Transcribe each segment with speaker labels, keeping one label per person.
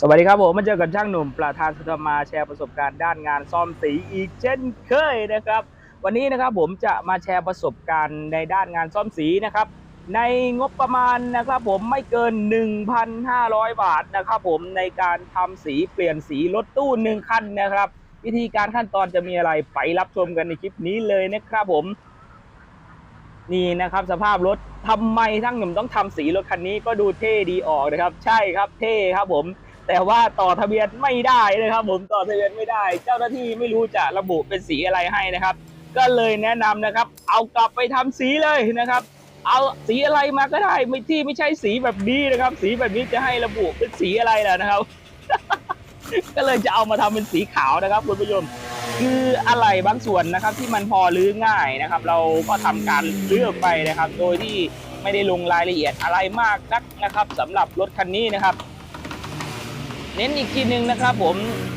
Speaker 1: สวัสดีครับผมมาเจอกับช่างหนุ่มประธานสุธรรมาแชร์ประสบการณ์ด้านงานซ่อมสีอีกเช่นเคยนะครับ วันนี้นะครับผมจะมาแชร์ประสบการณ์ในด้านงานซ่อมสีนะครับ ในงบประมาณนะครับผมไม่เกิน 1,500 บาทนะครับผมในการทำสีเปลี่ยนสีรถตู้หนึ่งคันนะครับ วิธีการขั้นตอนจะมีอะไรไปรับชมกันในคลิปนี้เลยนะครับผมนี่นะครับสภาพรถทำไมทั้งหนุ่มต้องทำสีรถคันนี้ก็ดูเท่ดีออกนะครับ ใช่ครับเท่ครับผม แต่ว่าต่อทะเบียนไม่ได้นะครับผมต่อทะเบียนไม่ได้ เจ้าหน้าที่ไม่รู้จะระบุเป็นสีอะไรให้นะครับ ก็เลยแนะนำนะครับ เอากลับไปทำสีเลยนะครับ เอาสีอะไรมาก็ได้ไม่ที่ไม่ใช่สีแบบนี้นะครับ สีแบบนี้จะให้ระบุเป็นสีอะไรล่ะนะครับ ก็เลยจะเอามาทำเป็นสีขาวนะครับคุณผู้ชมคืออะไรบางส่วนนะครับที่มันพอรื้อง่ายนะครับ เราก็ทำการรื้อกไปนะครับ โดยที่ไม่ได้ลงรายละเอียดอะไรมากนักนะครับสำหรับรถคันนี้นะครับ เน้นอีกทีหนึ่งนะครับผม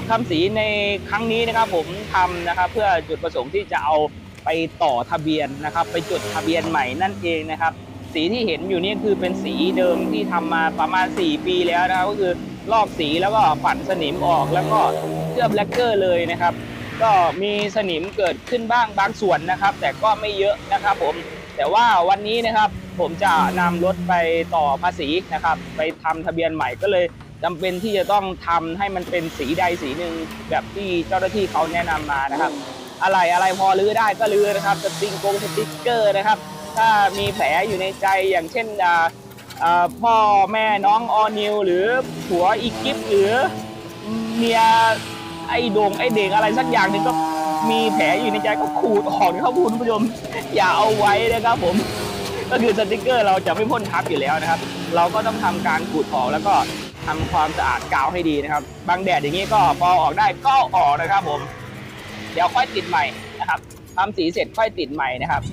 Speaker 1: ทำสีในครั้งนี้นะครับผมทำนะครับเพื่อจุดประสงค์ที่จะเอาไปต่อทะเบียนนะครับ ไปจดทะเบียนใหม่นั่นเองนะครับ สีที่เห็นอยู่นี่คือเป็นสีเดิมที่ทำมาประมาณ 4 ปีแล้วนะครับก็คือลอกสีแล้วก็ฝันสนิมออกแล้วก็เคลือบแลกเกอร์เลยนะครับ ก็มีสนิมเกิดขึ้นบ้างบางส่วนนะครับ แต่ก็ไม่เยอะนะครับผมแต่ว่าวันนี้นะครับผมจะนำรถไปต่อภาษีนะครับ ไปทำทะเบียนใหม่ก็เลย จำเป็นที่จะต้องทำให้มันเป็นสีใดสีหนึ่งแบบที่เจ้าหน้าที่เขาแนะนำมานะครับ อะไรอะไรพอรื้อได้ก็รื้อนะครับสติงกงสติกเกอร์นะครับ ถ้ามีแผลอยู่ในใจอย่างเช่นอ่าอ่าพ่อแม่น้องออนิวหรือผัวอีกิฟหรือเมียไอ้โดงไอ้เด็กอะไรสักอย่างหนึ่งก็มีแผลอยู่ในใจก็ขูดออกนะครับคุณผู้ชมอย่าเอาไว้นะครับผม ก็คือสติกเกอร์เราจะไม่พ่นทับอยู่แล้วนะครับ เราก็ต้องทำการขูดออกแล้วก็ ทำความสะอาดกาวให้ดีนะครับ บางแดดอย่างนี้ก็พอออกได้ก็ออกนะครับผม เดี๋ยวค่อยติดใหม่นะครับทำสีเสร็จค่อยติดใหม่นะครับ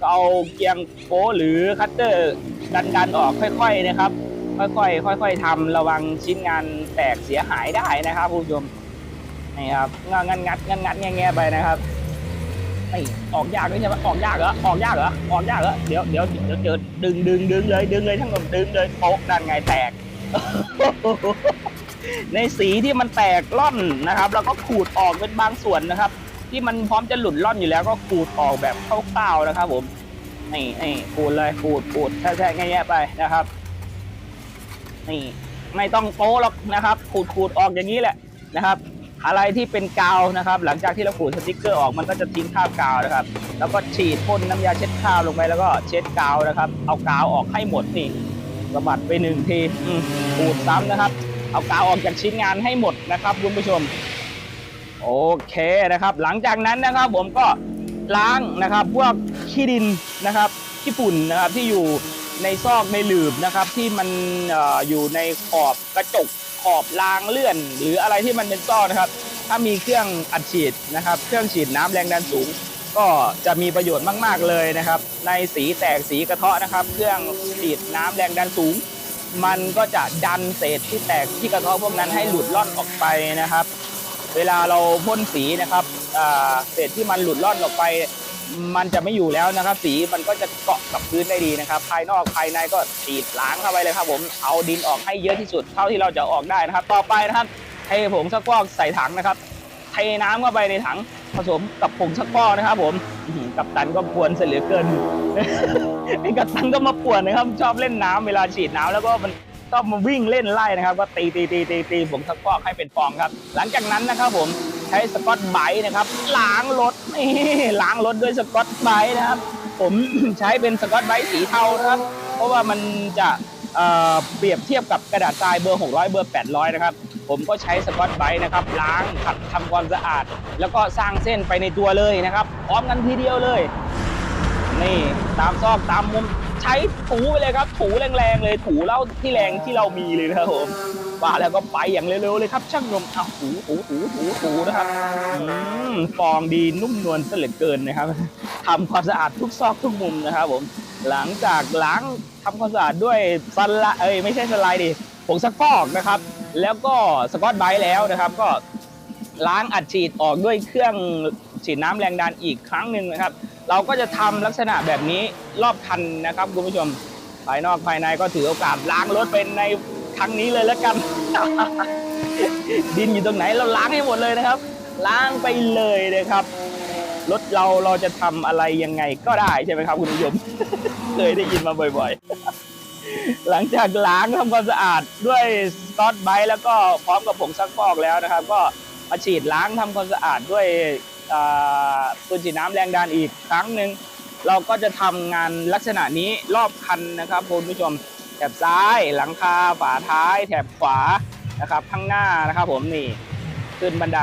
Speaker 1: ก็เอาเกียงโป้หรือคัตเตอร์ดันดันๆออกค่อยๆนะครับ ค่อยๆค่อย ๆทำระวังชิ้นงานแตกเสียหายได้นะครับคุณผู้ชมนี่ครับงงัดงัดงัดงัดแง่ๆไปนะครับไอออกยากด้วยใช่ไหมออกยากเหรอออกยากเหรอออกยากเหรอเดี๋ยวเดี๋ยวเดี๋ยวเจอดึงดึงดึงเลยดึงเลยทั้งหมดดึงเลยโป๊กดันไงแตก ในสีที่มันแตกล่อนนะครับ แล้วก็ขูดออกเป็นบางส่วนนะครับ ที่มันพร้อมจะหลุดล่อนอยู่แล้วก็ขูดออกแบบคร่าวๆนะครับ ผมนี่นี่ขูดเลยขูดขูดแช่ๆแง่ๆไปนะครับนี่ไม่ต้องโป๊หรอกนะครับ ขูดขูดออกอย่างนี้แหละนะครับ อะไรที่เป็นกาวนะครับ หลังจากที่เราขูดสติกเกอร์ออกมันก็จะทิ้งคราบกาวนะครับ แล้วก็ฉีดพ่นน้ำยาเช็ดคราบลงไปแล้วก็เช็ดกาวนะครับ เอากาวออกให้หมดนี่ สะบัดไปหนึ่งทีอืมขูดซ้ำนะครับ เอากาวออกจากชิ้นงานให้หมดนะครับคุณผู้ชม โอเคนะครับ หลังจากนั้นนะครับ ผมก็ล้างนะครับ พวกขี้ดินนะครับขี้ฝุ่นนะครับที่อยู่ในซอกในหลืบนะครับ ที่มันอออยู่ในขอบกระจกขอบรางเลื่อน หรืออะไรที่มันเป็นซอกนะครับ ถ้ามีเครื่องอัดฉีดนะครับ เครื่องฉีดน้ำแรงดันสูง ก็จะมีประโยชน์มาก ๆ เลยนะครับ ในสีแตกสีกระเทาะนะครับ เครื่องฉีดน้ำแรงดันสูง มันก็จะดันเศษที่แตกที่กระเทาะพวกนั้นให้หลุดล่อนออกไปนะครับ เวลาเราพ่นสีนะครับเศษที่มันหลุดล่อนออกไป มันจะไม่อยู่แล้วนะครับ สีมันก็จะเกาะกับพื้นได้ดีนะครับ ภายนอกภายในก็ฉีดล้างเข้าไปเลยครับ ผมเอาดินออกให้เยอะที่สุดเท่าที่เราจะออกได้นะครับ ต่อไปนะครับเทผงซักฟอกใส่ถังนะครับเทน้ำเข้าไปในถัง ผสมกับผงซักฟอกนะครับ ผมกับตันก็ปวนเสียเหลือเกินไอ้กัปตันก็มาปวนนะครับ ชอบเล่นน้ำเวลาฉีดน้ำแล้วก็มันชอบมาวิ่งเล่นไล่นะครับก็ตีตีตีตีตีผงซักฟอกให้เป็นฟองครับ หลังจากนั้นนะครับ ผมใช้สกอตไบรท์นะครับล้างรถนี่ล้างรถด้วยสกอตไบรท์นะครับ ผมใช้เป็นสกอตไบรท์สีเทานะครับ เพราะว่ามันจะ เอ่อเปรียบเทียบกับกระดาษทรายเบอร์ 600 เบอร์ 800 นะครับ ผมก็ใช้สกอตไบรท์นะครับล้างขัดทำความสะอาด แล้วก็สร้างเส้นไปในตัวเลยนะครับ พร้อมกันทีเดียวเลย นี่ตามซอกตามมุมใช้ถูไปเลยครับ ถูแรงๆเลยถูเล่าที่แรงที่เรามีเลยนะครับผมว่าแล้วก็ไปอย่างเร็วๆเลยครับ ช่างนมเอาถูถูถูถูถูนะครับอืมฟองดีนุ่มนวลซะเหลือเกินนะครับทำความสะอาดทุกซอกทุกมุมนะครับผม หลังจากล้างทำความสะอาดด้วยสไลด์เอ้ยไม่ใช่สไลด์ดิผงซักฟอกนะครับ แล้วก็สกอตไบรท์แล้วนะครับ ก็ล้างอัดฉีดออกด้วยเครื่องฉีดน้ำแรงดันอีกครั้งหนึ่งนะครับ เราก็จะทำลักษณะแบบนี้รอบคันนะครับคุณผู้ชมภายนอกภายในก็ถือโอกาสล้างรถเป็นในครั้งนี้เลยแล้วกัน ดินอยู่ตรงไหนเราล้างให้หมดเลยนะครับ ล้างไปเลยนะครับรถเราเราจะทำอะไรยังไงก็ได้ใช่ไหมครับคุณผู้ชม เคยได้ยินมาบ่อยๆ หลังจากล้างทำความสะอาดด้วยสกอตไบรท์แล้วก็พร้อมกับผงซักฟอกแล้วนะครับ ก็มาฉีดล้างทำความสะอาดด้วยปืนฉีดน้ำแรงดันอีกครั้งหนึ่งเราก็จะทำงานลักษณะนี้รอบคันนะครับคุณผู้ชมแถบซ้ายหลังคาฝาท้าย แถบขวานะครับข้างหน้านะครับ ผมนี่ขึ้นบันได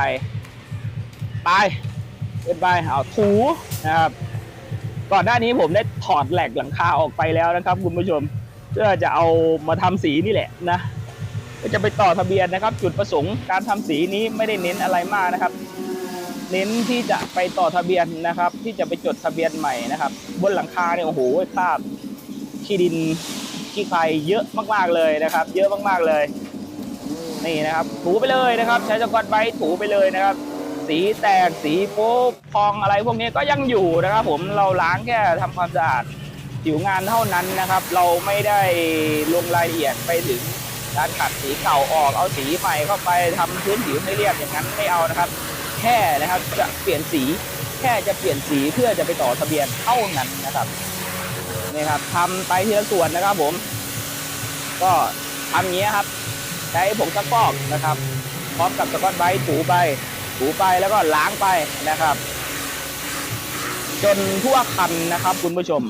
Speaker 1: ไปขึ้นไปเอาถูนะครับ ก่อนหน้านี้ผมได้ถอดแหลกหลังคาออกไปแล้วนะครับ คุณผู้ชมเพื่อจะเอามาทำสีนี่แหละนะก็จะไปต่อทะเบียนนะครับ จุดประสงค์การทำสีนี้ไม่ได้เน้นอะไรมากนะครับ เน้นที่จะไปต่อทะเบียนนะครับ ที่จะไปจดทะเบียนใหม่นะครับ บนหลังคาเนี่ยโอ้โหคราบขี้ดินขี้ใครเยอะมากๆเลยนะครับ เยอะมากๆเลย นี่นะครับ ถูไปเลยนะครับ ใช้สกอตไบท์ถูไปเลยนะครับ สีแตกสีโป๊ะพองอะไรพวกนี้ก็ยังอยู่นะครับ ผมเราล้างแค่ทำความสะอาดผิวงานเท่านั้นนะครับ เราไม่ได้ลงรายละเอียดไปถึงการขัดสีเก่าออกเอาสีใหม่เข้าไปทำพื้นผิวให้เรียบอย่างนั้นไม่เอานะครับ แค่นะครับจะเปลี่ยนสีแค่จะเปลี่ยนสีเพื่อจะไปต่อทะเบียนเท่านั้นนะครับนี่ครับทำไปทีละส่วนนะครับ ผม ก็ทำอย่างนี้ครับ ใช้ผงซักฟอกนะครับ พร้อมกับสกอตไบท์ถูไป ถูไปแล้วก็ล้างไปนะครับ จนทั่วคันนะครับ คุณผู้ชม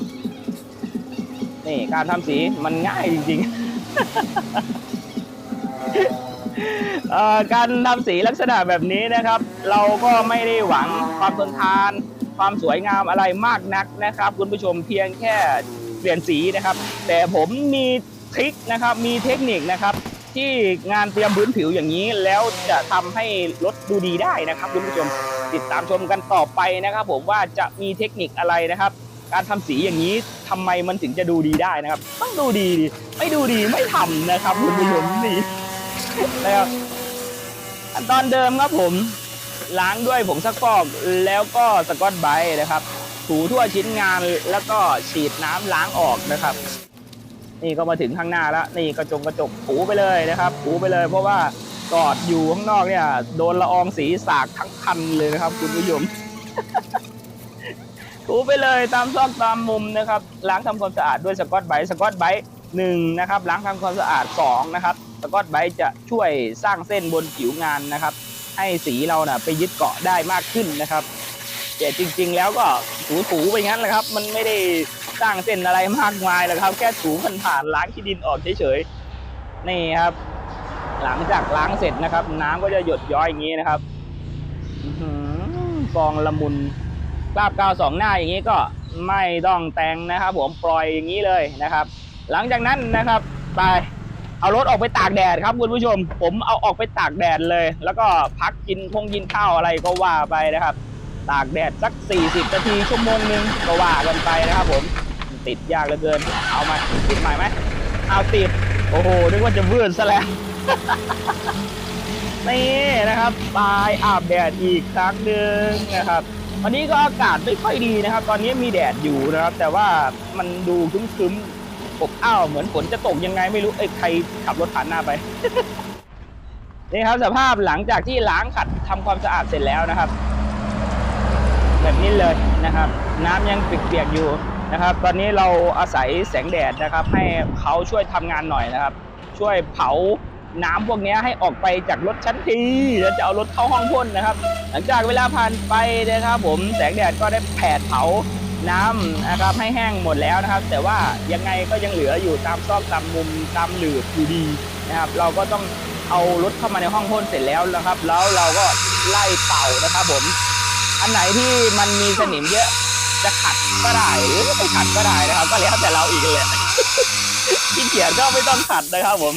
Speaker 1: นี่การทำสีมันง่ายจริงๆการทำสีลักษณะแบบนี้นะครับ เราก็ไม่ได้หวังความทนทาน ความสวยงามอะไรมากนักนะครับ คุณผู้ชมเพียงแค่เปลี่ยนสีนะครับ แต่ผมมีทริคนะครับมีเทคนิคนะครับ ที่งานเตรียมพื้นผิวอย่างนี้ แล้วจะทำให้รถดูดีได้นะครับคุณผู้ชมติดตามชมกันต่อไปนะครับ ผมว่าจะมีเทคนิคอะไรนะครับ การทำสีอย่างนี้ทำไมมันถึงจะดูดีได้นะครับ ต้องดูดีดิไม่ดูดีไม่ทำนะครับคุณผู้ชมนี่นะครับขั้นตอนเดิมครับผมล้างด้วยผงซักฟอกแล้วก็สกอตไบนะครับถูทั่วชิ้นงานแล้วก็ฉีดน้ำล้างออกนะครับ นี่ก็มาถึงข้างหน้าแล้วนี่กระจกกระจกถูไปเลยนะครับถูไปเลย เพราะว่ากอดอยู่ข้างนอกเนี่ย โดนละอองสีสากทั้งคันเลยนะครับ คุณผู้ชมถูไปเลยตามซอกตามมุมนะครับล้างทำความสะอาดด้วยสกอตไบสกอตไบหนึ่งนะครับล้างทำความสะอาดสองนะครับสกอตไบจะช่วยสร้างเส้นบนผิวงานนะครับ ให้สีเราน่ะไปยึดเกาะได้มากขึ้นนะครับแต่จริง ๆ แล้วก็ถูๆไปงั้นแหละครับ มันไม่ได้ สร้างเส้นอะไรมากมายหรอกครับ แค่ถูผ่านๆล้างขี้ดินออกเฉยๆนี่ครับ หลังจากล้างเสร็จนะครับ น้ำก็จะหยดย้อยอย่างนี้นะครับอื้องละมุนกราบกาวสองหน้าอย่างนี้ก็ไม่ต้องแต่งนะครับผมปล่อยอย่างนี้เลยนะครับ หลังจากนั้นนะครับไปเอารถออกไปตากแดดครับคุณผู้ชม ผมเอาออกไปตากแดดเลย แล้วก็พักกินคงกินข้าวอะไรก็ว่าไปนะครับ ตากแดดสัก 40นาทีชั่วโมงหนึงก็ว่ากันไปนะครับผม ติดยากเหลือเกิน เอามาติดใหม่ไหมเอาติด โอ้โห นึกว่าจะวืดซะแล้ว นี่นะครับปลายอาบแดดอีกครั้งหนึ่งนะครับวันนี้ก็อากาศไม่ค่อยดีนะครับ ตอนนี้มีแดดอยู่นะครับ แต่ว่ามันดูครึ้มๆอบอ้าว เหมือนฝนจะตกยังไงไม่รู้ เอ้ย ใครขับรถผ่านหน้าไป นี่ครับสภาพหลังจากที่ล้างขัดทำความสะอาดเสร็จแล้วนะครับ แบบนี้เลยนะครับ น้ำยังเปียกๆอยู่ นะครับ ตอนนี้เราอาศัยแสงแดดนะครับ ให้เขาช่วยทำงานหน่อยนะครับ ช่วยเผาน้ำพวกนี้ให้ออกไปจากรถชั้นทีแล้วจะเอารถเข้าห้องพ่นนะครับ หลังจากเวลาผ่านไปนะครับ ผมแสงแดดก็ได้แผดเผาน้ำนะครับให้แห้งหมดแล้วนะครับ แต่ว่ายังไงก็ยังเหลืออยู่ตามซอกตามมุมตามหลืบอยู่ดีนะครับ เราก็ต้องเอารถเข้ามาในห้องพ่นเสร็จแล้วนะครับ แล้วเราก็ไล่เป่านะครับผม อันไหนที่มันมีสนิมเยอะ จะขัดก็ได้หรือไม่ขัดก็ได้นะครับ ก็แล้วแต่เราอีกเลยขี้เกียจก็ไม่ต้องขัดนะครับ ผม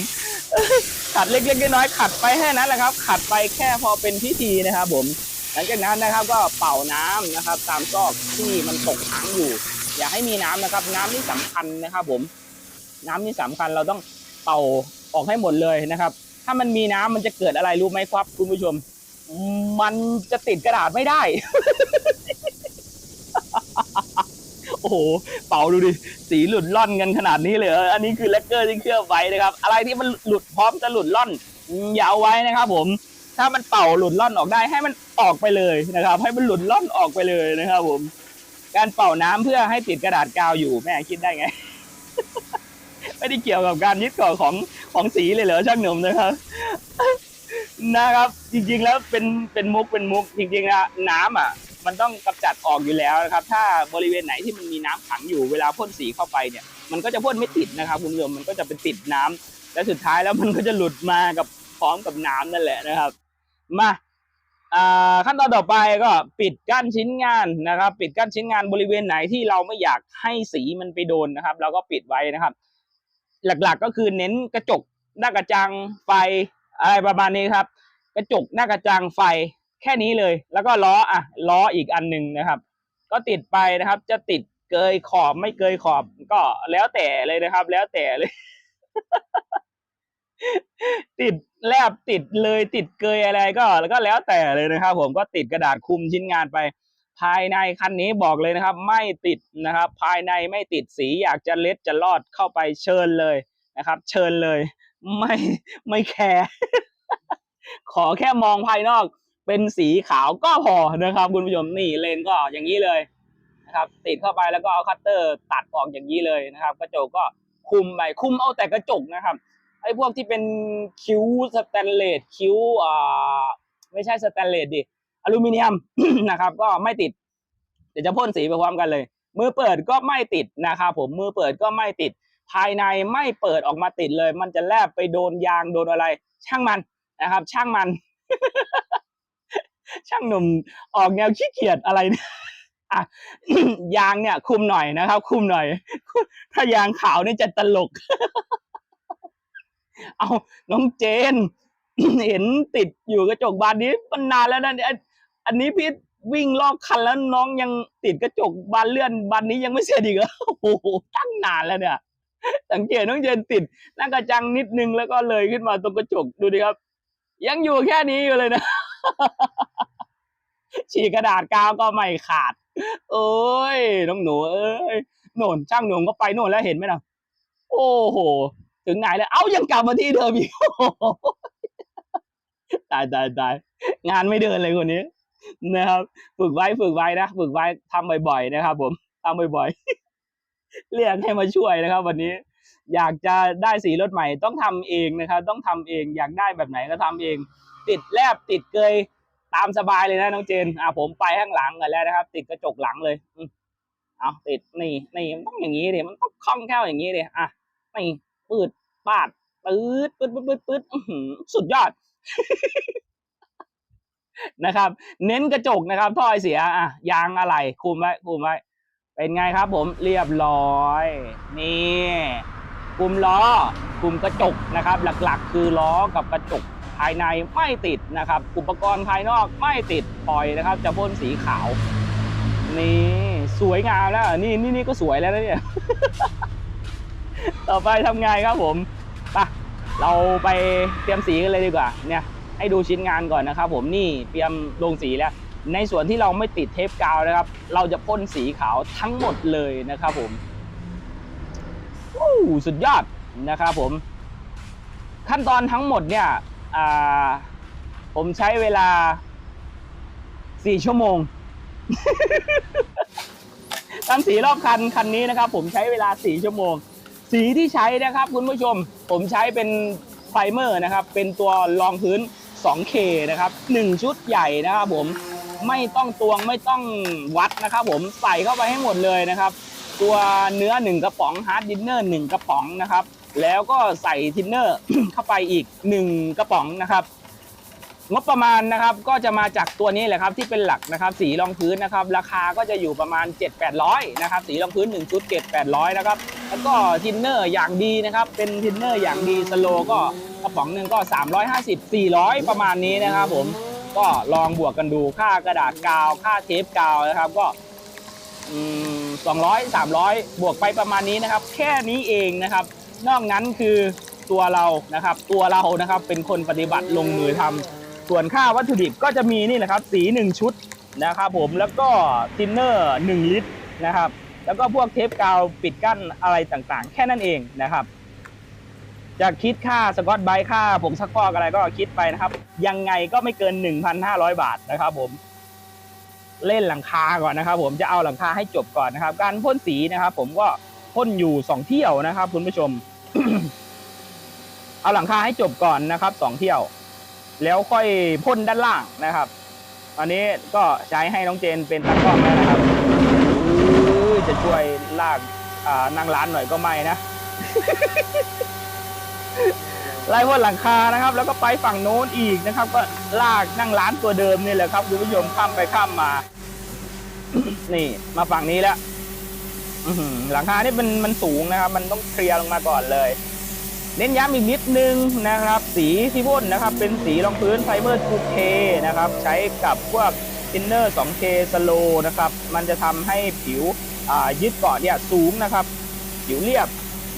Speaker 1: ขัดเล็กๆน้อยๆขัดไปแค่นั้นแหละครับ ขัดไปแค่พอเป็นพิธีนะครับ ผม หลังจากนั้นนะครับก็เป่าน้ำนะครับ ตามซอกที่มันตกค้างอยู่ อย่าให้มีน้ำนะครับ น้ำนี่สำคัญนะครับ ผม น้ำนี่สำคัญเราต้องเป่าออกให้หมดเลยนะครับ ถ้ามันมีน้ำมันจะเกิดอะไรรู้ไหมครับ คุณผู้ชม มันจะติดกระดาษไม่ได้ โอ้โห เป่าดูดิ สีหลุดล่อนกันขนาดนี้เลยเหรออันนี้คือแลกเกอร์ที่เคลือบไว้นะครับ อะไรที่มันหลุดพร้อมจะหลุดล่อนอย่าเอาไว้นะครับ ผม ถ้ามันเป่าหลุดล่อนออกได้ให้มันออกไปเลยนะครับ ให้มันหลุดล่อนออกไปเลยนะครับ ผม การเป่าน้ำเพื่อให้ติดกระดาษกาวอยู่แม่คิดได้ไง ไม่ได้เกี่ยวกับการยึดเกาะของของสีเลยเหรอช่างหนุ่มนะครับนะครับ จริงๆแล้วเป็นเป็นมุกเป็นมุกจริงๆนะน้ำอะ มันต้องกำจัดออกอยู่แล้วนะครับ ถ้าบริเวณไหนที่มันมีน้ำขังอยู่เวลาพ่นสีเข้าไปเนี่ยมันก็จะพ่นไม่ติดนะครับคุณผู้ชมมันก็จะเป็นติดน้ำและสุดท้ายแล้วมันก็จะหลุดมากับพร้อมกับน้ำนั่นแหละนะครับมาอ่าขั้นตอนต่อไปก็ปิดกั้นชิ้นงานนะครับ ปิดกั้นชิ้นงานบริเวณไหนที่เราไม่อยากให้สีมันไปโดนนะครับ เราก็ปิดไว้นะครับ หลักๆก็คือเน้นกระจกหน้ากระจังไฟอะไรประมาณนี้ครับ กระจกหน้ากระจังไฟ แค่นี้เลย แล้วก็ล้ออะล้ออีกอันหนึ่งนะครับ ก็ติดไปนะครับ จะติดเกยขอบไม่เกยขอบก็แล้วแต่เลยนะครับ แล้วแต่เลย ติดแลบติดเลย ติดเกยอะไรก็แล้วก็แล้วแต่เลยนะครับ ผมก็ติดกระดาษคุมชิ้นงานไป ภายในคันนี้บอกเลยนะครับ ไม่ติดนะครับ ภายในไม่ติดสีอยากจะเล็ดจะลอดเข้าไปเชิญเลยนะครับ เชิญเลย ไม่ไม่แคร์ขอแค่มองภายนอก เป็นสีขาวก็พอนะครับ คุณผู้ชมนี่เลนก็อย่างนี้เลยนะครับ ติดเข้าไปแล้วก็เอาคัตเตอร์ตัดออกอย่างนี้เลยนะครับ กระจกก็คุมไปคุมเอาแต่กระจกนะครับไอ้พวกที่เป็นคิ้วสแตนเลสคิ้วอ่าไม่ใช่สแตนเลสดิอลูมิเนียมนะครับ ก็ไม่ติด เดี๋ยวจะพ่นสีไปพร้อมกันเลย มือเปิดก็ไม่ติดนะครับผมมือเปิดก็ไม่ติด ภายในไม่เปิดออกมาติดเลย มันจะแลบไปโดนยางโดนอะไร ช่างมันนะครับ ช่างมัน ช่างหนุ่มออกแนวขี้เกียจอะไรเนี่ยอะยางเนี่ย คุมหน่อยนะครับ คุมหน่อย ถ้ายางขาวนี่จะตลก เอาน้องเจน เห็นติดอยู่กระจกบานนี้มันนานแล้วนะเนี่ยอันอันนี้พี่วิ่งรอบคันแล้วน้องยังติดกระจกบานเลื่อนบานนี้ยังไม่เสร็จอีกเหรอโอ้โหตั้งนานแล้วเนี่ยสังเกตน้องเจนติดหน้ากระจังนิดนึงแล้วก็เลยขึ้นมาตรงกระจกดูดิครับ ยังอยู่แค่นี้อยู่เลยนะ ฉีกกระดาษกาวก็ไม่ขาดเอ้ยน้องหนูเอ้ยโน่นช่างหนุ่มก็ไปโน่นแล้วเห็นไหมนะโอ้โห ถึงไหนแล้ว เอ้ายังกลับมาที่เดิมอีกตายตายตายงานไม่เดินเลยคนนี้นะครับ ฝึกไว้ฝึกไว้นะฝึกไว้ทำบ่อยๆนะครับ ผมทำบ่อยๆเรียกให้มาช่วยนะครับ วันนี้ อยากจะได้สีรถใหม่ต้องทำเองนะครับ ต้องทำเอง อยากได้แบบไหนก็ทำเอง ติดแลบติดเกย ตามสบายเลยนะน้องเจน อะผมไปข้างหลังกันแล้วนะครับ ติดกระจกหลังเลยอืเอาติดนี่นี่มันต้องอย่างนี้ดิมันต้องคล่องแคล่วอย่างนี้ดิอะนี่ปืดปาดปืดปืดปืดปืดปืดสุดยอดนะครับ เน้นกระจกนะครับถ้อยเสียอะยางอะไรคุมไว้คุมไว้เป็นไงครับผมเรียบร้อย นี่คุมล้อคุมกระจกนะครับ หลักๆ คือล้อกับกระจก ภายในไม่ติดนะครับ อุปกรณ์ภายนอกไม่ติดปล่อยนะครับ จะพ่นสีขาว นี่สวยงามแล้วนี่นี่นี่ก็สวยแล้วนะเนี่ย ต่อไปทำไงครับผมไปะเราไปเตรียมสีกันเลยดีกว่า เนี่ย ให้ดูชิ้นงานก่อนนะครับ ผมนี่เตรียมลงสีแล้ว ในส่วนที่เราไม่ติดเทปกาวนะครับ เราจะพ่นสีขาวทั้งหมดเลยนะครับ ผมสุดยอดนะครับ ผม ขั้นตอนทั้งหมดเนี่ย ผมใช้เวลา4ชั่วโมงทำสีรอบคันคันนี้นะครับ ผมใช้เวลา4ชั่วโมง สีที่ใช้นะครับ คุณผู้ชม ผมใช้เป็นไพรเมอร์นะครับ เป็นตัวรองพื้น 2K นะครับ 1 ชุดใหญ่นะครับผมไม่ต้องตวงไม่ต้องวัดนะครับผมใส่เข้าไปให้หมดเลยนะครับ ตัวเนื้อ 1 กระป๋องฮาร์ดดินเนอร์1กระป๋องนะครับ แล้วก็ใส่ทินเนอร์ เข้าไปอีก 1 กระป๋องนะครับ งบประมาณนะครับก็จะมาจากตัวนี้แหละครับที่เป็นหลักนะครับ สีรองพื้นนะครับ ราคาก็จะอยู่ประมาณ 7-800นะครับสีรองพื้น1ชุด7-800นะครับแล้วก็ทินเนอร์อย่างดีนะครับ เป็นทินเนอร์อย่างดีสโลก็กระป๋องหนึ่งก็ 350 400 ประมาณนี้นะครับ ผมก็ลองบวกกันดูค่ากระดาษกาว ค่าเทปกาวนะครับก็สองร้อยสามร้อยบวกไปประมาณนี้นะครับ แค่นี้เองนะครับ นอกนั้นคือตัวเรานะครับ ตัวเรานะครับเป็นคนปฏิบัติลงมือทำส่วนค่าวัตถุดิบก็จะมีนี่แหละครับ สี 1 ชุดนะครับผมแล้วก็ทินเนอร์ 1 ลิตรนะครับ แล้วก็พวกเทปกาวปิดกั้นอะไรต่างๆ แค่นั้นเองนะครับจะคิดค่าสกอตไบค่าผงซักฟอกอะไรก็คิดไปนะครับ ยังไงก็ไม่เกิน 1,500 บาทนะครับผมเล่นหลังคาก่อนนะครับ ผมจะเอาหลังคาให้จบก่อนนะครับ การพ่นสีนะครับ ผมก็ พ่นอยู่สองเที่ยวนะครับ คุณผู้ชม เอาหลังคาให้จบก่อนนะครับสองเที่ยว แล้วค่อยพ่นด้านล่างนะครับตอนนี้ก็ใช้ให้น้องเจนเป็นตากล้องแล้วนะครับจะช่วยลากอ่านั่งร้านหน่อยก็ไม่นะไล่พ่นหลังคานะครับ แล้วก็ไปฝั่งโน้นอีกนะครับ ก็ลากนั่งร้านตัวเดิมนี่แหละครับคุณผู้ชมข้ามไปข้ามมา นี่มาฝั่งนี้แล้ว อื้อหือหลังคานี่มันมันสูงนะครับ มันต้องเคลียร์ลงมาก่อนเลย เน้นย้ำอีกนิดนึงนะครับ สีที่พ่นนะครับ เป็นสีรองพื้นไฟเบอร์ 2K นะครับ ใช้กับพวกทินเนอร์ 2K สโลนะครับ มันจะทำให้ผิวยึดเกาะเนี่ยสูงนะครับ ผิวเรียบ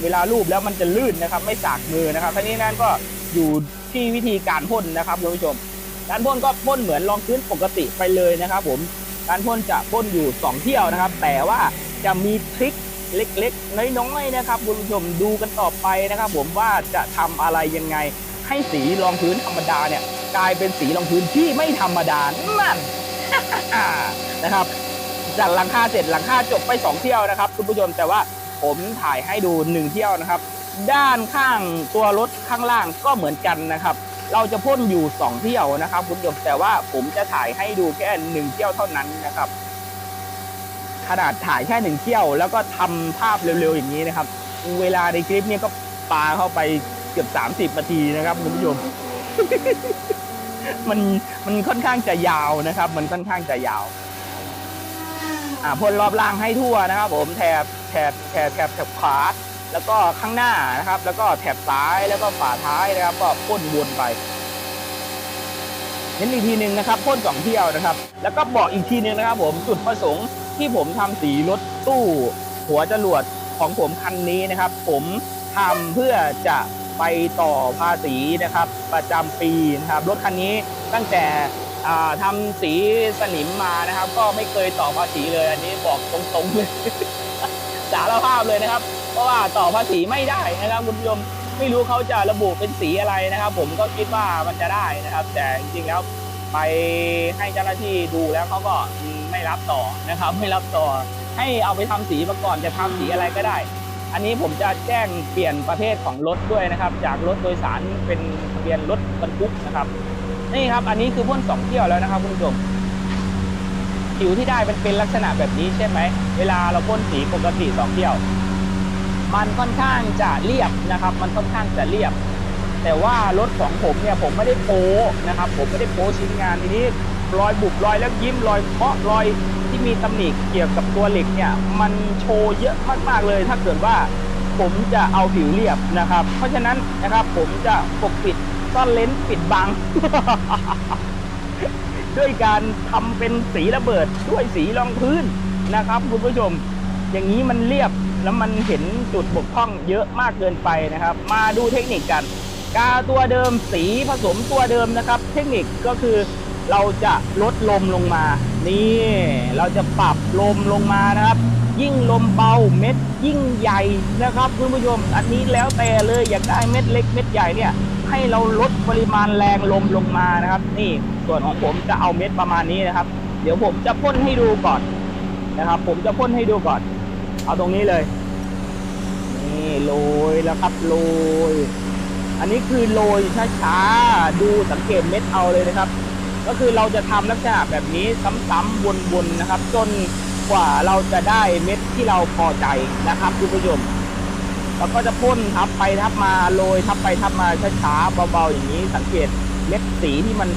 Speaker 1: เวลารูปแล้วมันจะลื่นนะครับ ไม่สากมือนะครับทั้งนี้นั่นก็อยู่ที่วิธีการพ่นนะครับคุณผู้ชม การพ่นก็พ่นเหมือนรองพื้นปกติไปเลยนะครับ ผม การพ่นจะพ่นอยู่ 2 เที่ยวนะครับ แต่ว่า จะมีทริคเล็กๆ น้อยๆนะครับคุณผู้ชมดูกันต่อไปนะครับ ผมว่าจะทำอะไรยังไง ให้สีรองพื้นธรรมดาเนี่ยกลายเป็นสีรองพื้นที่ไม่ธรรมดานั่นนะครับจากหลังคาเสร็จหลังคาจบไป 2 เที่ยวนะครับคุณผู้ชมแต่ว่าผมถ่ายให้ดู 1 เที่ยวนะครับ ด้านข้างตัวรถข้างล่างก็เหมือนกันนะครับ เราจะพ่นอยู่ 2 เที่ยวนะครับ คุณผู้ชมแต่ว่าผมจะถ่ายให้ดูแค่หนึ่งเที่ยวเท่านั้นนะครับ ขนาดถ่ายแค่หนึ่งเที่ยว แล้วก็ทำภาพเร็วๆอย่างนี้นะครับ เวลาในคลิปเนี้ก็ปาเข้าไปเกือบ30นาทีนะครับคุณผู้ชม มันมันค่อนข้างจะยาวนะครับ มันค่อนข้างจะยาว อ่าพ่นรอบล่างให้ทั่วนะครับ ผมแถบแถบแถบแถบแถบขวาแล้วก็ข้างหน้านะครับ แล้วก็แถบซ้ายแล้วก็ฝาท้ายนะครับ ก็พ่นวนไปเน้นอีกทีหนึ่งนะครับพ่นสองเที่ยวนะครับ แล้วก็บอกอีกทีหนึ่งนะครับ ผมจุดประสงค์ ที่ผมทำสีรถตู้หัวจรวดของผมคันนี้นะครับ ผมทำเพื่อจะไปต่อภาษีนะครับ ประจำปีนะครับ รถคันนี้ตั้งแต่อ่าทำสีสนิมมานะครับ ก็ไม่เคยต่อภาษีเลยอันนี้บอกตรงๆเลยสารภาพเลยนะครับ เพราะว่าต่อภาษีไม่ได้นะครับคุณผู้ชมไม่รู้เขาจะระบุเป็นสีอะไรนะครับ ผมก็คิดว่ามันจะได้นะครับ แต่จริงๆแล้วไปให้เจ้าหน้าที่ดูแล้วเขาก็ ไม่รับต่อนะครับ ไม่รับต่อ ให้เอาไปทำสีมาก่อนจะทำสีอะไรก็ได้ อันนี้ผมจะแจ้งเปลี่ยนประเภทของรถด้วยนะครับ จากรถโดยสารเป็นทะเบียนรถบรรทุกนะครับนี่ครับ อันนี้คือพ่นสองเที่ยวแล้วนะครับคุณผู้ชมผิวที่ได้เป็นเป็นลักษณะแบบนี้ใช่ไหม เวลาเราพ่นสีปกติสองเที่ยว มันค่อนข้างจะเรียบนะครับ มันค่อนข้างจะเรียบ แต่ว่ารถของผมเนี่ยผมไม่ได้โป๊นะครับ ผมไม่ได้โป๊ชิ้นงานทีนี้ รอยบุบรอยแล้วยิ้มรอยเคาะรอยที่มีตำหนิเกี่ยวกับตัวเหล็กเนี่ย มันโชว์เยอะมากๆเลย ถ้าเกิดว่าผมจะเอาผิวเรียบนะครับ เพราะฉะนั้นนะครับผมจะปกปิดซ่อนเลนส์ปิดบัง ด้วยการทำเป็นสีระเบิดด้วยสีรองพื้นนะครับ คุณผู้ชม อย่างนี้มันเรียบแล้วมันเห็นจุดบกพร่องเยอะมากเกินไปนะครับ มาดูเทคนิคกัน กาตัวเดิมสีผสมตัวเดิมนะครับ เทคนิคก็คือ เราจะลดลมลงมา นี่ เราจะปรับลมลงมานะครับ ยิ่งลมเบาเม็ดยิ่งใหญ่นะครับคุณผู้ชม อันนี้แล้วแต่เลยอยากได้เม็ดเล็กเม็ดใหญ่เนี่ย ให้เราลดปริมาณแรงลมลงมานะครับ นี่ส่วนของผมจะเอาเม็ดประมาณนี้นะครับ เดี๋ยวผมจะพ่นให้ดูก่อนนะครับ ผมจะพ่นให้ดูก่อน เอาตรงนี้เลย นี่โรยแล้วครับโรยอันนี้คือโรยช้าๆดูสังเกตเม็ดเอาเลยนะครับ ก็คือเราจะทำลักษณะแบบนี้ซ้ำๆวนๆนะครับ จนกว่าเราจะได้เม็ดที่เราพอใจนะครับคุณผู้ชมเราก็จะพ่นทับไปทับมาโรยทับไปทับมาช้าๆเบาๆอย่างนี้ สังเกตเม็ดสีที่มัน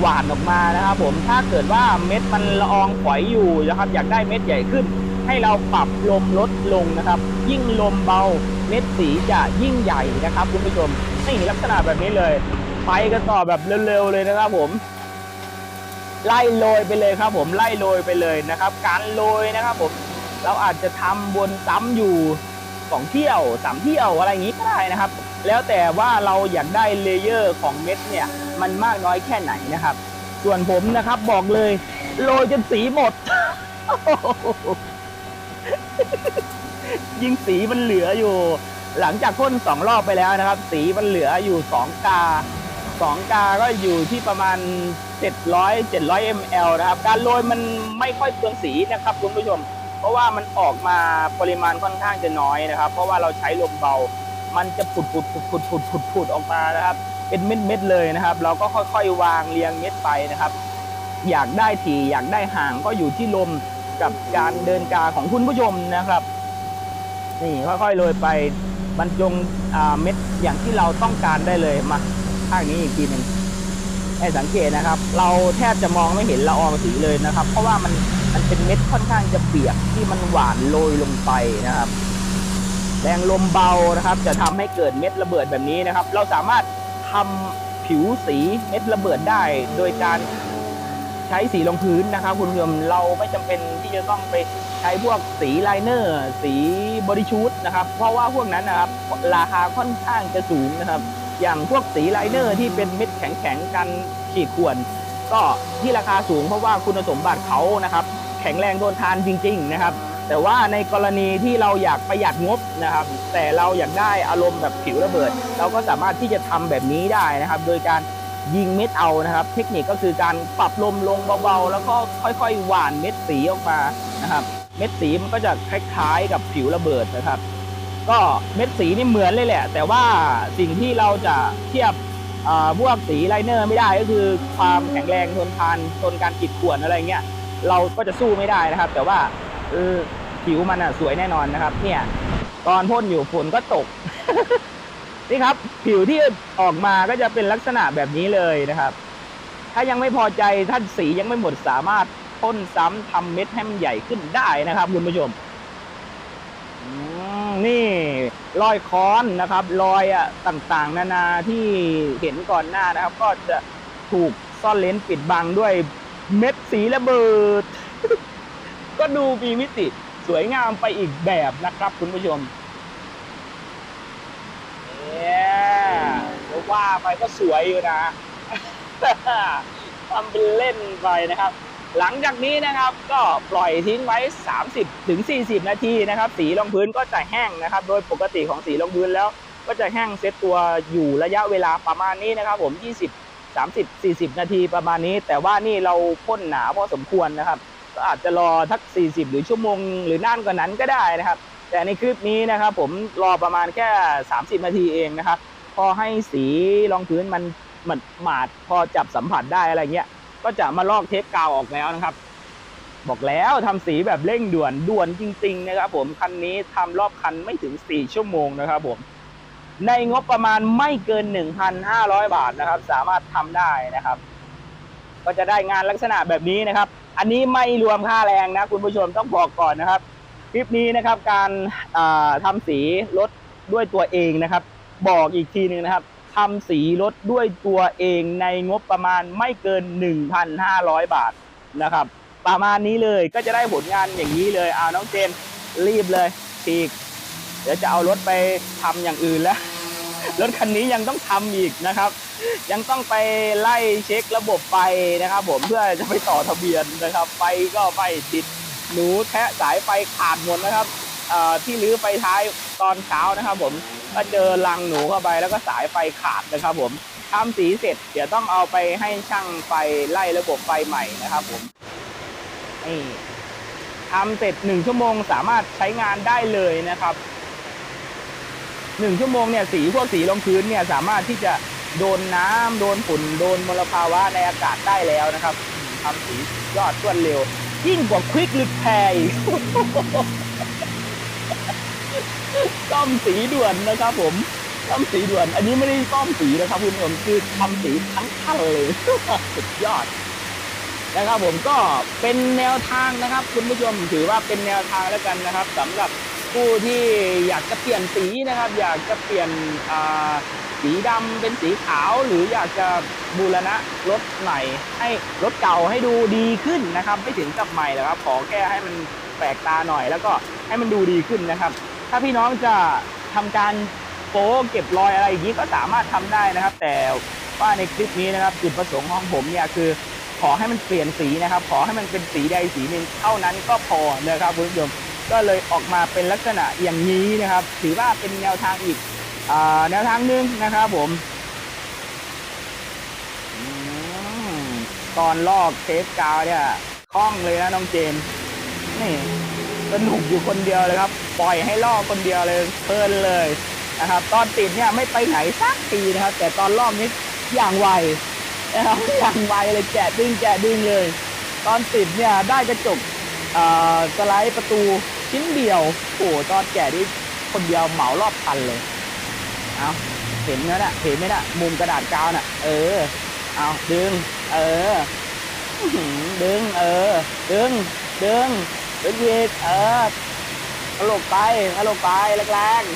Speaker 1: หวานออกมานะครับ ผมถ้าเกิดว่าเม็ดมันละอองฝอยอยู่นะครับ อยากได้เม็ดใหญ่ขึ้น ให้เราปรับลมลดลงนะครับ ยิ่งลมเบาเม็ดสีจะยิ่งใหญ่นะครับคุณผู้ชมนี่ลักษณะแบบนี้เลย ไปกันต่อแบบเร็วๆเลยนะครับผม ไล่โรยไปเลยครับผมไล่โรยไปเลยนะครับ การโรยนะครับผมเราอาจจะทำวนซ้ำอยู่สองเที่ยวสามเที่ยวอะไรอย่างนี้ก็ได้นะครับ แล้วแต่ว่าเราอยากได้เลเยอร์ของเม็ดเนี่ยมันมากน้อยแค่ไหนนะครับ ส่วนผมนะครับบอกเลยโรยจนสีหมด ยิ่งสีมันเหลืออยู่ หลังจากพ่นสองรอบไปแล้วนะครับ สีมันเหลืออยู่สองกา สองกา ก็อยู่ที่ประมาณ 700 700 ml นะครับ การโรยมันไม่ค่อยเปลืองสีนะครับคุณผู้ชม เพราะว่ามันออกมาปริมาณค่อนข้างจะน้อยนะครับ เพราะว่าเราใช้ลมเบา มันจะผุดผุดผุดผุดผุดผุดผุดออกมานะครับ เป็นเม็ดเม็ดเลยนะครับ เราก็ค่อยๆ วางเรียงเม็ดไปนะครับ อยากได้ถี่อยากได้ห่างก็อยู่ที่ลมกับการเดินกาของคุณผู้ชมนะครับ นี่ค่อยๆโรยไปบรรจงเม็ดอย่างที่เราต้องการได้เลยมา ข้างนี้อีกทีหนึ่งให้สังเกตนะครับ เราแทบจะมองไม่เห็นละอองสีเลยนะครับ เพราะว่ามันมันเป็นเม็ดค่อนข้างจะเปียกที่มันหวานโรยลงไปนะครับ แรงลมเบานะครับ จะทำให้เกิดเม็ดระเบิดแบบนี้นะครับ เราสามารถทำผิวสีเม็ดระเบิดได้ โดยการใช้สีรองพื้นนะครับ คุณผู้ชมเราไม่จำเป็นที่จะต้องไปใช้พวกสีไลเนอร์ สีบริชูดนะครับ เพราะว่าพวกนั้นนะครับ ราคาค่อนข้างจะสูงนะครับ อย่างพวกสีไลเนอร์ที่เป็นเม็ดแข็งๆกันขีดข่วน ก็ที่ราคาสูงเพราะว่าคุณสมบัติเขานะครับ แข็งแรงทนทานจริง ๆ นะครับ แต่ว่าในกรณีที่เราอยากประหยัดงบนะครับ แต่เราอยากได้อารมณ์แบบผิวระเบิด เราก็สามารถที่จะทำแบบนี้ได้นะครับ โดยการยิงเม็ดเอานะครับ เทคนิคก็คือการปรับลมลงเบาๆ แล้วก็ค่อยๆ หว่านเม็ดสีออกมานะครับ เม็ดสีมันก็จะคล้ายๆ กับผิวระเบิดนะครับ ก็เม็ดสีนี่เหมือนเลยแหละ แต่ว่าสิ่งที่เราจะเทียบอ่าพวกสีไลเนอร์ไม่ได้ก็คือความแข็งแรงทนทานทนการกีดข่วนอะไรเงี้ยเราก็จะสู้ไม่ได้นะครับ แต่ว่าผิวมันอะสวยแน่นอนนะครับ เนี่ย ตอนพ่นอยู่ฝนก็ตกนี่ครับ ผิวที่ออกมาก็จะเป็นลักษณะแบบนี้เลยนะครับ ถ้ายังไม่พอใจท่านสียังไม่หมดสามารถพ่นซ้ำทำเม็ดให้มันใหญ่ขึ้นได้นะครับคุณผู้ชมอืม นี่รอยค้อนนะครับรอยอะต่างๆ นานาที่เห็นก่อนหน้านะครับ ก็จะถูกซ่อนเลนปิดบังด้วยเม็ดสีระเบิด ก็ดูมีมิติสวยงามไปอีกแบบนะครับ คุณผู้ชมเนี่ยว่าไปก็สวยอยู่นะทำเป็นเล่นไปนะครับ หลังจากนี้นะครับก็ปล่อยทิ้งไว้ 30ถึง40นาทีนะครับ สีรองพื้นก็จะแห้งนะครับ โดยปกติของสีรองพื้นแล้ว ก็จะแห้งเซตตัวอยู่ระยะเวลาประมาณนี้นะครับ ผม 20 30 40 นาทีประมาณนี้ แต่ว่านี่เราพ่นหนาพอสมควรนะครับ ก็อาจจะรอทัก 40 หรือชั่วโมง หรือนานกว่านั้นก็ได้นะครับ แต่ในคลิปนี้นะครับ ผมรอประมาณแค่ 30 นาทีเองนะครับ พอให้สีรองพื้นมันมันหมาดพอจับสัมผัสได้อะไรเงี้ย ก็จะมาลอกเทปกาวออกแล้วนะครับ บอกแล้วทำสีแบบเร่งด่วนด่วนจริง ๆ นะครับ ผมคันนี้ทำรอบคันไม่ถึง 4 ชั่วโมงนะครับ ผม ในงบประมาณไม่เกิน 1,500 บาทนะครับ สามารถทำได้นะครับ ก็จะได้งานลักษณะแบบนี้นะครับ อันนี้ไม่รวมค่าแรงนะ คุณผู้ชมต้องบอกก่อนนะครับคลิปนี้นะครับการอ่าทำสีรถด้วยตัวเองนะครับ บอกอีกทีหนึ่งนะครับ ทำสีรถด้วยตัวเองในงบประมาณไม่เกิน 1,500 บาทนะครับ ประมาณนี้เลยก็จะได้ผลงานอย่างนี้เลยเอาน้องเจนรีบเลยฉีก เดี๋ยวจะเอารถไปทำอย่างอื่นแล้ว รถคันนี้ยังต้องทำอีกนะครับ ยังต้องไปไล่เช็คระบบไฟนะครับ ผมเพื่อจะไปต่อทะเบียนนะครับ ไฟก็ไฟติดหนูแทะสายไฟขาดหมดนะครับที่รื้อไฟท้าย ตอนเช้านะครับ ผมก็เจอรังหนูเข้าไปแล้วก็สายไฟขาดนะครับ ผมทำสีเสร็จ เดี๋ยวต้องเอาไปให้ช่างไฟไล่ระบบไฟใหม่นะครับ ผมนี่ทำเสร็จหนึ่งชั่วโมงสามารถใช้งานได้เลยนะครับหนึ่งชั่วโมงเนี่ยสีพวกสีรองพื้นเนี่ยสามารถที่จะโดนน้ำโดนฝุ่นโดนมลภาวะในอากาศได้แล้วนะครับทำสียอดรวดเร็ว ยิ่งกว่าควิกลิแพรอีก ซ่อมสีด่วนนะครับผมซ่อมสีด่วน อันนี้ไม่ได้ซ่อมสีนะครับคุณผู้ชมคือทำสีทั้งคันเลยสุดยอดนะครับผมก็เป็นแนวทางนะครับ คุณผู้ชมถือว่าเป็นแนวทางแล้วกันนะครับสำหรับผู้ที่อยากจะเปลี่ยนสีนะครับ อยากจะเปลี่ยนสีดำเป็นสีขาว หรืออยากจะบูรณะรถใหม่ ให้รถเก่าให้ดูดีขึ้นนะครับ ไม่ถึงกับใหม่หรอกครับ ขอแค่ให้มันแปลกตาหน่อย แล้วก็ให้มันดูดีขึ้นนะครับ ถ้าพี่น้องจะทำการโป๊เก็บรอยอะไรอย่างนี้ก็สามารถทำได้นะครับ แต่ว่าในคลิปนี้นะครับจุดประสงค์ของผมเนี่ยคือ ขอให้มันเปลี่ยนสีนะครับ ขอให้มันเป็นสีใดสีหนึ่งเท่านั้นก็พอนะครับคุณผู้ชมก็เลยออกมาเป็นลักษณะอย่างนี้นะครับ ถือว่าเป็นแนวทางอีกอแนวทางหนึ่งนะครับผมตอนลอกเทปกาวเนี่ยคล่องเลยนะน้องเจนนี่ สนุกอยู่คนเดียวเลยครับ ปล่อยให้ลอกคนเดียวเลยเพลินเลยนะครับ ตอนติดเนี่ยไม่ไปไหนสักทีนะครับ แต่ตอนลอกนี้อย่างไวนะครับอย่างไวเลยแกะดึงแกะดึงเลย ตอนติดเนี่ยได้กระจกอ่าสไลด์ประตูชิ้นเดียวโอ้ตอนแกะนี่คนเดียวเหมารอบคันเลยเอาเห็นไหมน่ะเห็นไหมน่ะมุมกระดาษกาวน่ะ เออเอาดึง เออดึง เออ ดึง ดึง ดึงอีเออตลกไปตลกไปแรงๆ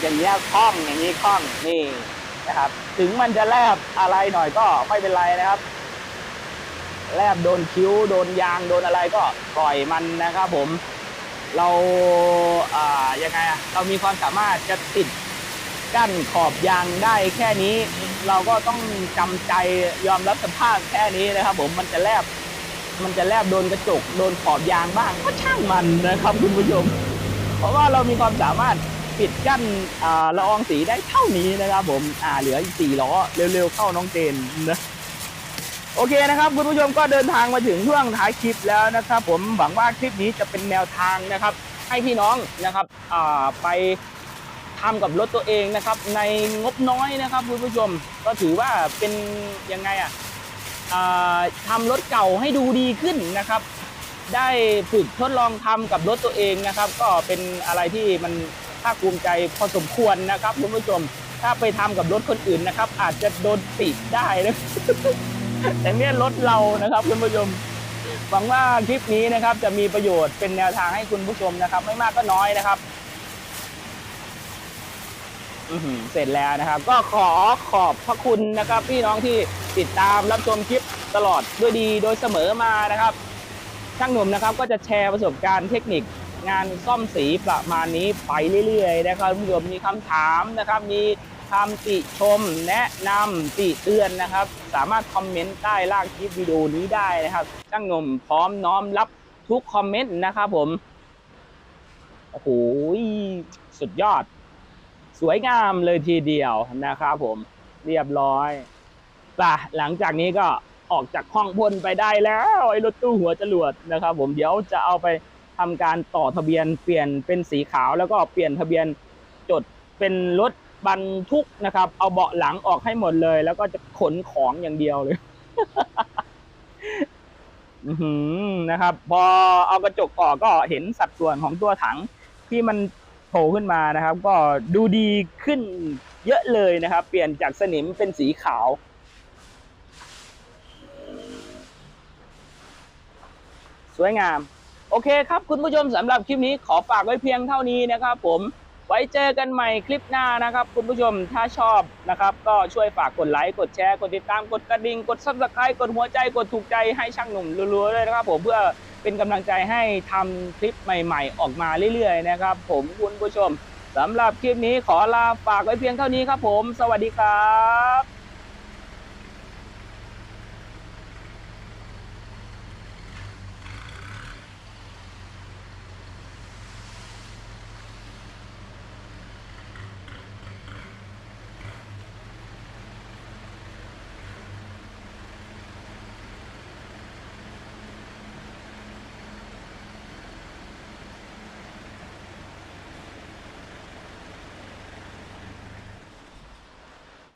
Speaker 1: อย่างเงี้ยคล่องอย่างนี้คล่องนี่นะครับ ถึงมันจะแลบอะไรหน่อยก็ไม่เป็นไรนะครับ แลบโดนคิ้วโดนยางโดนอะไรก็ปล่อยมันนะครับผม เราอ่ายังไงอะเรามีความสามารถจะติด กั้นขอบยางได้แค่นี้ เราก็ต้องจำใจยอมรับสภาพแค่นี้นะครับ ผมมันจะแลบมันจะแลบโดนกระจกโดนขอบยางบ้าง ก็ช่างมันนะครับคุณผู้ชม เพราะว่าเรามีความสามารถปิดกั้นละอองสีได้เท่านี้นะครับ ผมอ่าเหลืออีกสี่ล้อเร็วๆเข้าน้องเจนนะโอเคนะครับคุณผู้ชมก็เดินทางมาถึงช่วงท้ายคลิปแล้วนะครับ ผมหวังว่าคลิปนี้จะเป็นแนวทางนะครับ ให้พี่น้องนะครับไป ทำกับรถตัวเองนะครับ ในงบน้อยนะครับคุณผู้ชม ก็ถือว่าเป็นยังไงอะอ่าทำรถเก่าให้ดูดีขึ้นนะครับ ได้ฝึกทดลองทำกับรถตัวเองนะครับ ก็เป็นอะไรที่มันภาคภูมิใจพอสมควรนะครับคุณผู้ชม ถ้าไปทำกับรถคนอื่นนะครับ อาจจะโดนติดได้นะแต่เนี่ยรถเรานะครับคุณผู้ชมหวังว่าคลิปนี้นะครับจะมีประโยชน์เป็นแนวทางให้คุณผู้ชมนะครับ ไม่มากก็น้อยนะครับ เสร็จแล้วนะครับ ก็ขอขอบพระคุณนะครับ พี่น้องที่ติดตามรับชมคลิปตลอดด้วยดีโดยเสมอมานะครับ ช่างหนุ่มนะครับก็จะแชร์ประสบการณ์เทคนิคงานซ่อมสีประมาณนี้ไปเรื่อยๆนะครับคุณผู้ชมมีคำถามนะครับ มีคำติชมแนะนำติเตือนนะครับ สามารถคอมเมนต์ใต้ล่างคลิปวิดีโอนี้ได้นะครับช่างหนุ่มพร้อมน้อมรับทุกคอมเมนต์นะครับผมโอ้โหสุดยอด สวยงามเลยทีเดียวนะครับผมเรียบร้อยป่ะหลังจากนี้ก็ออกจากห้องพ่นไปได้แล้วไอ้รถตู้หัวจรวดนะครับ ผมเดี๋ยวจะเอาไปทำการต่อทะเบียนเปลี่ยนเป็นสีขาวแล้วก็เปลี่ยนทะเบียนจดเป็นรถบรรทุกนะครับ เอาเบาะหลังออกให้หมดเลย แล้วก็จะขนของอย่างเดียวเลยนะครับ พอเอากระจกออกก็เห็นสัดส่วนของตัวถังที่มัน โผล่ขึ้นมานะครับ ก็ดูดีขึ้นเยอะเลยนะครับ เปลี่ยนจากสนิมเป็นสีขาว สวยงาม โอเคครับคุณผู้ชมสำหรับคลิปนี้ขอฝากไว้เพียงเท่านี้นะครับผมไว้เจอกันใหม่คลิปหน้านะครับ คุณผู้ชมถ้าชอบนะครับ ก็ช่วยฝากกดไลค์กดแชร์ กดติดตามกดกระดิ่ง กดซับสไครต์กดหัวใจกดถูกใจให้ช่างหนุ่มรัวๆเลยนะครับผมเพื่อ เป็นกำลังใจให้ทำคลิปใหม่ ๆ ออกมาเรื่อยๆนะครับ ผมคุณผู้ชมสำหรับคลิปนี้ขอลาฝากไว้เพียงเท่านี้ครับผม สวัสดีครับ